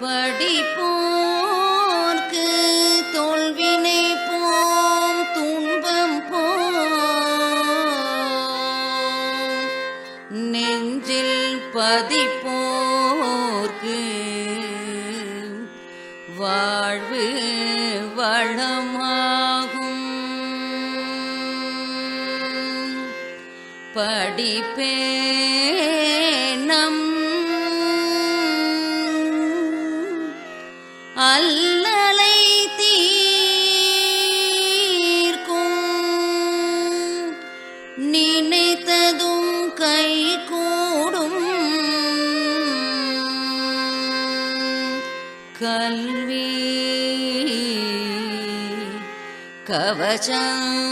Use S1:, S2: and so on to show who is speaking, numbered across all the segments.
S1: படிப்போம் कवचम्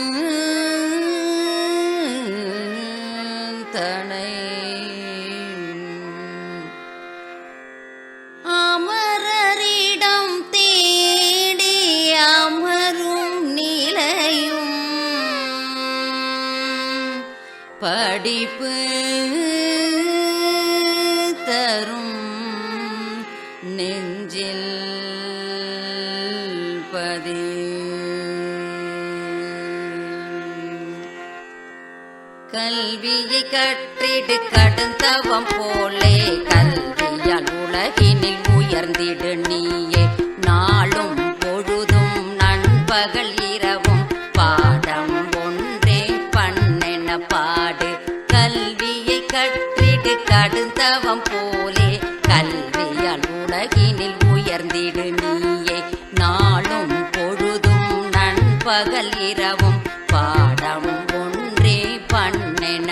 S1: கற்றிடு கடுந்தவம் போலே கல்வியால் உலகினில் உயர்ந்திடு நீயே. நாளும் பொழுதும் நண்பகல் இரவும் பாடம் ஒன்றே பண்ணென பாடு. கல்வியை கற்றிடு கடுந்தவம் போலே கல்வியால் உலகினில் உயர்ந்திடு நீயே. நாளும் பொழுதும் நண்பகல் இரவும் பாடு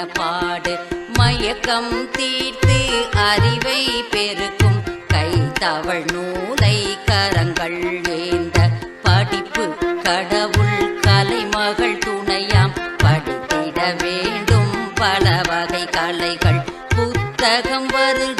S1: பாடு. மயக்கம் தீர்த்து அறிவை பெருக்கும். கை தவள் நூலை கரங்கள் ஏந்த. படிப்பு கடவுள் கலைமகள் துணையாம். படித்திட வேண்டும் பல வகை கலைகள். புத்தகம் வருக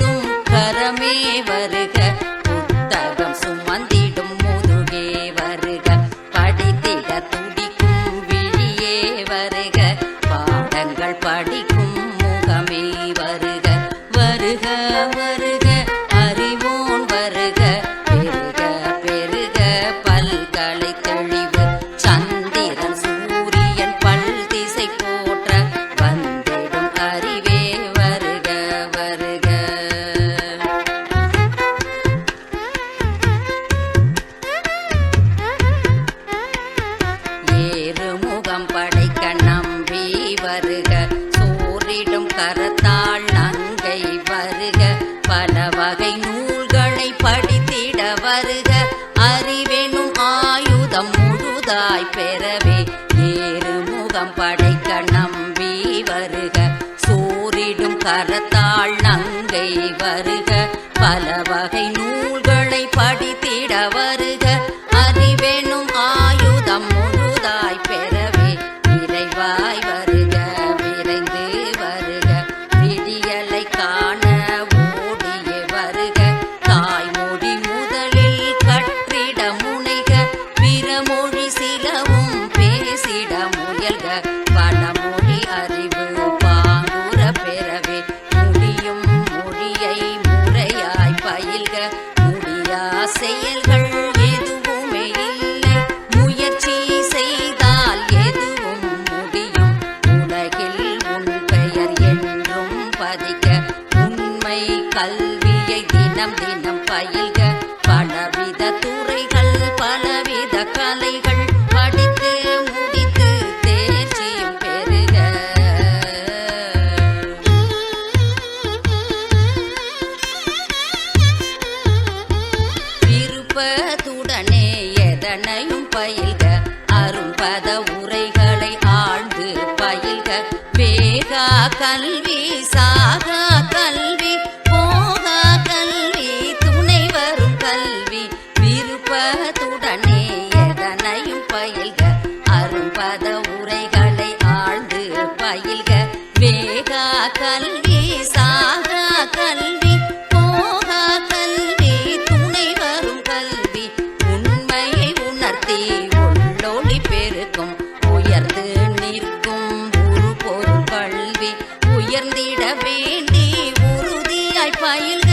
S1: பரிசாய் பெறவே ஏறு முகம் படைக்க நம்பி வருக. சோரிடும் கரத்தாள் நங்கை வருக. பல வகை உயர்ந்திட வேண்டி உறுதியாய் பயில்க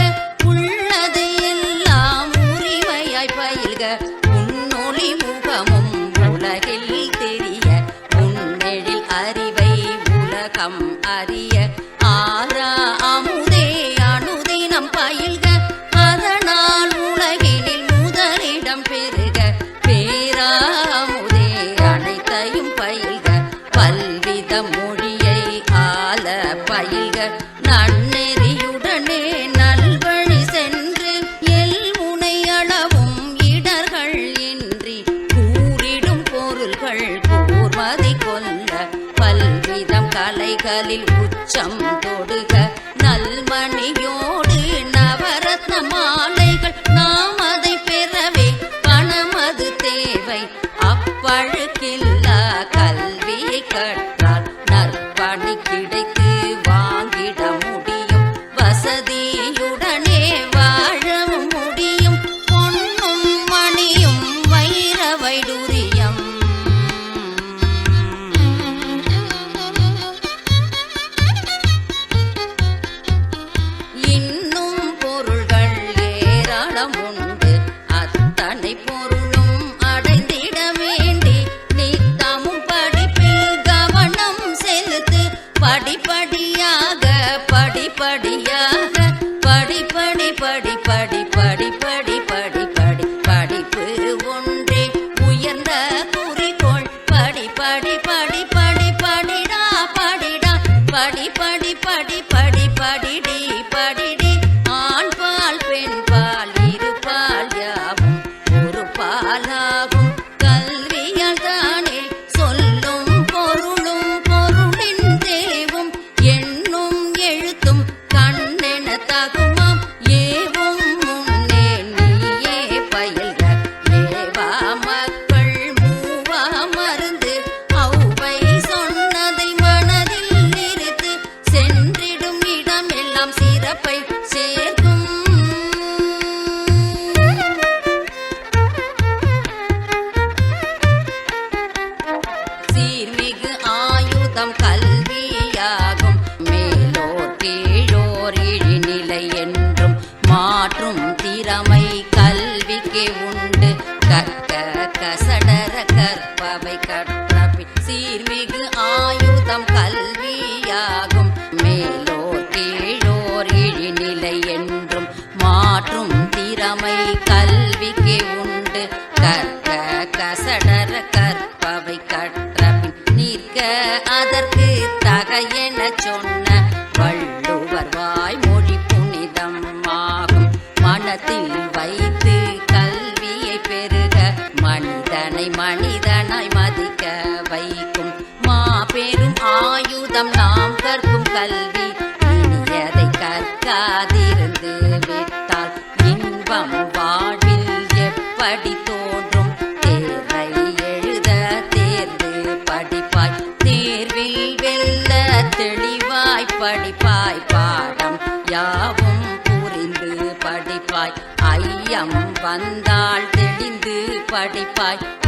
S1: மலைகளில் உச்சம் தொடுக. கற்றவை கற்ற சீர்மிகு ஆயுதம் கல்வியாகும். மேலோ கீழோர் இழிநிலை என்றும் மாற்றும் திறமை கல்விக்கு உண்டு. கற்க கசடர கற்பவை கற்ற பின் நிற்க அதற்கு தகையென சொன்ன வள்ளுவர் வாய் மொழி புனிதம் ஆகும். மனத்தில் வைத்து கல்வியை பெருக மனிதனை மனித வேதம் நாம் கற்கும் கல்வி. இனியதை கற்காதிருந்து விட்டால் இன்பம் வாழ்வில் எப்படி தோன்றும்? தேர்வை எழுத தேர்ந்து படிப்பாய். தேர்வில் வெல்ல தெளிவாய் படிப்பாய். பாடம் யாவும் புரிந்து படிப்பாய். ஐயம் வந்தால் தெளிந்து படிப்பாய்.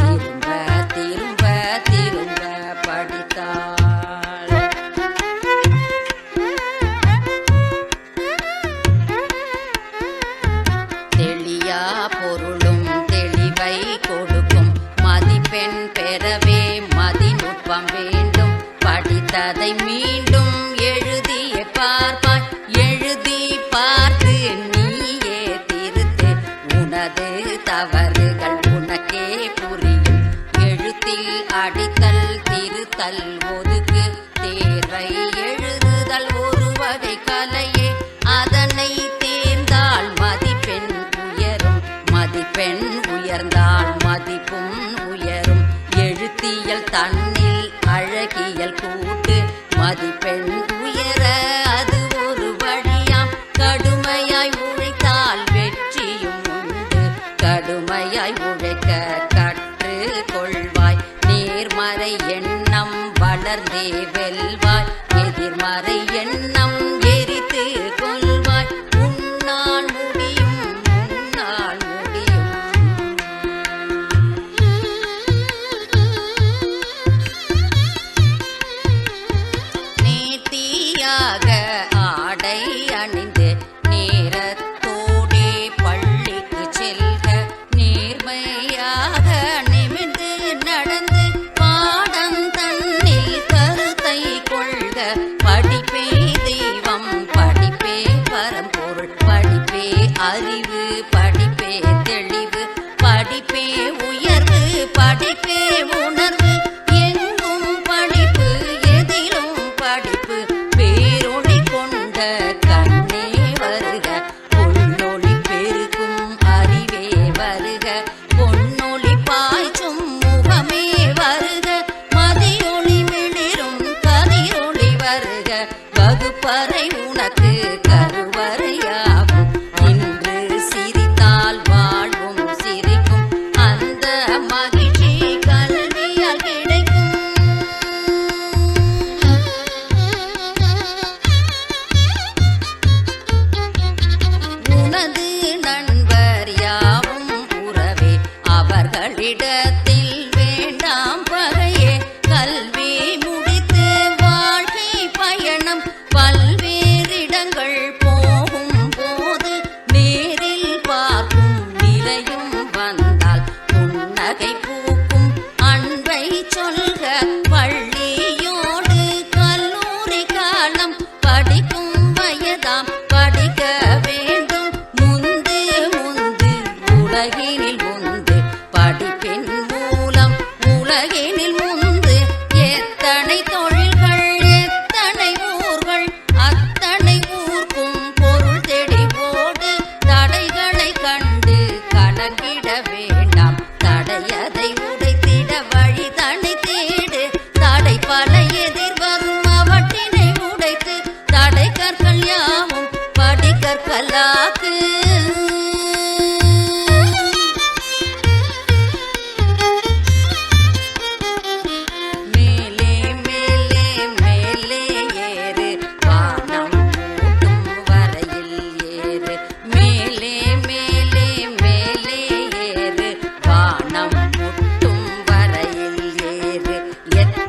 S1: மதிப்பும் உயரும். எழுத்தியல் தன்னில் அழகியல் கூட்டு மதிப்பெண் உயர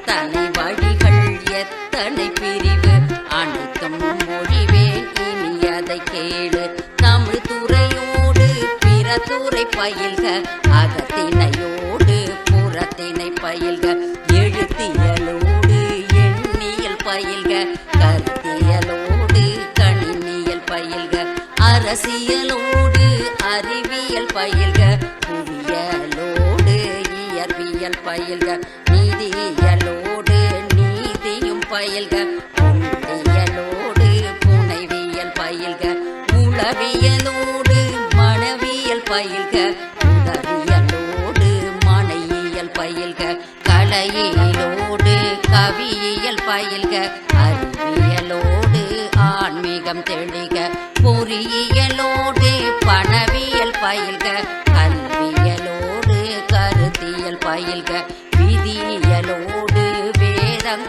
S1: தனி வழிகள் எத்தனை பிரிவு? அனைத்தும் மொழிவேன் இனி அதை கேளு. தமிழ் துறையோடு பிற துறை பயில்க. அகத்தினையோடு புறத்தினை பயில்க. எழுத்தியலோடு எண்ணியல் பயில்க. கருத்தியலோடு கணினியல் பயில்க. அரசியலோடு அறிவியல் பயில்க. புவியலோடு இயற்பியல் பயில்க. பயில்க புள்ளியலோடு புனைவியல் பயில்க உளவியலோடு மனவியல் பயில்க உதவியலோடு மனையியல் பயில்க கலையிலோடு கவியியல் பயில்க அறிவியலோடு ஆன்மீகம் தெளிக பொறியியலோடு பணவியல் பயில்க கல்வியலோடு கருத்தியல் பயில்க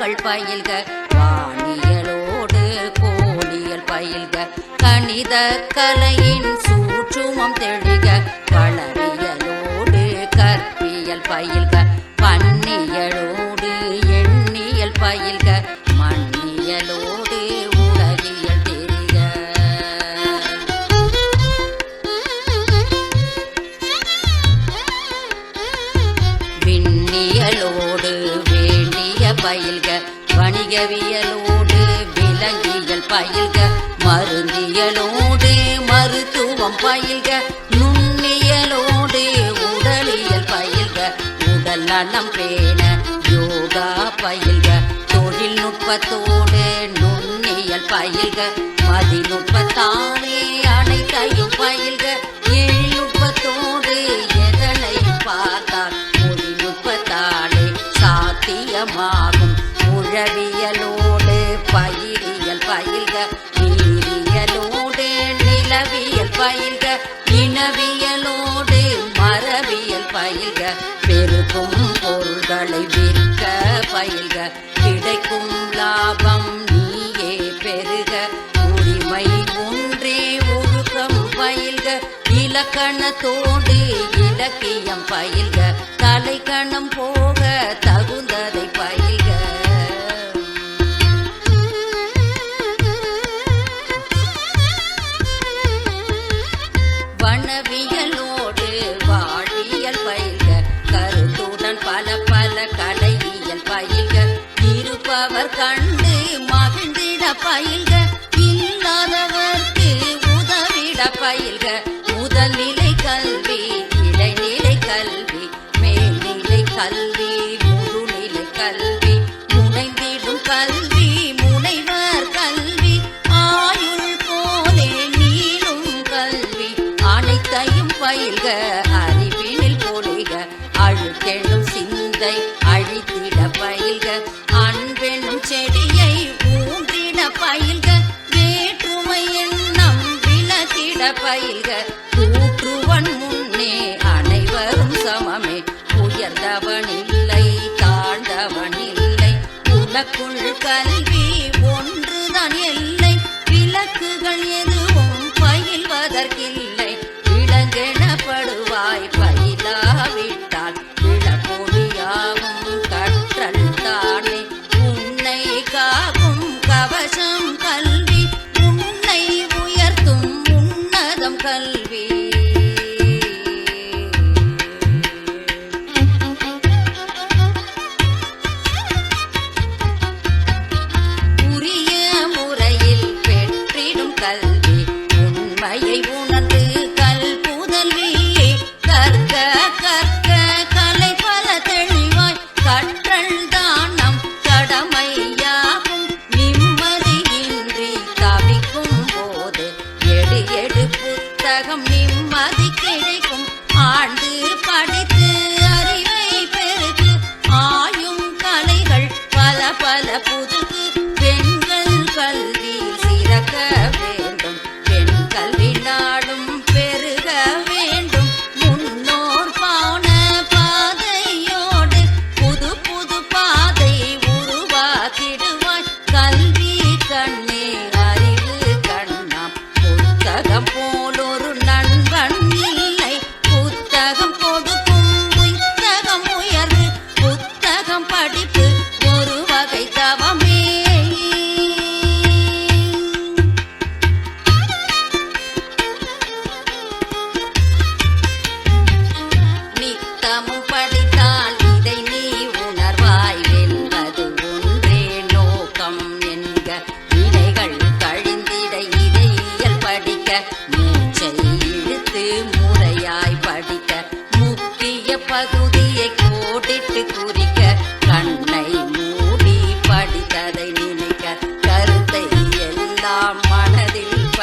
S1: வேதங்கள் பயில்க வானியலோடு கோணியல் பயில்க. கணித கலையின் சூற்றுமம் தெளிக களவியலோடு கற்பியல் பயில்க. நலம் பேண யோகா பயில்க. தொழில்நுட்பத்தோடு நுண்ணியல் பயில்க. மதிநுட்பத்தானே இலக்கணத்தோடு இலக்கியம் பயில்க. தலைக்கணம் போக தகுந்ததை பயில்க. வனவியலோடு வாழியல் பயில்க. கருத்துடன் பல பல கலையியல் பயில்க. இருப்பவர் கண்டு மகிழ்ந்திட பயில்க. சிந்தையும் பயில்க அறிவினில் பொழிக அழுக்கெழும் சிந்தை உலகம் நிம்மதி கிடைக்கும். ஆண்டு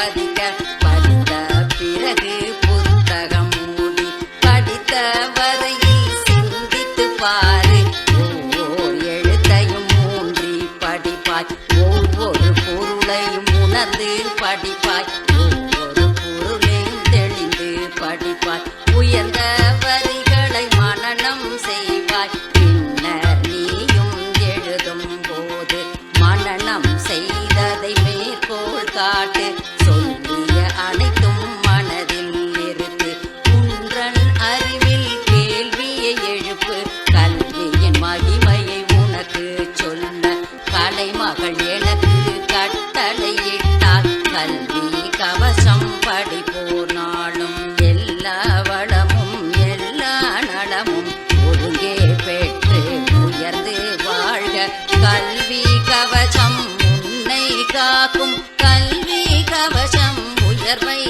S1: i don't Vatican. சிறப்பு கல்வியின் மகிமையை உனக்கு சொல்ல கலைமகள் எனக்கு கட்டளையிட்டால் கல்வி கவசம் படிப்போர் நாளும் எல்லா வளமும் எல்லா நலமும் ஒழுங்கே பெற்று உயர்ந்து வாழ்க. கல்வி கவசம் உன்னை காக்கும் கல்வி கவசம் உயர்வை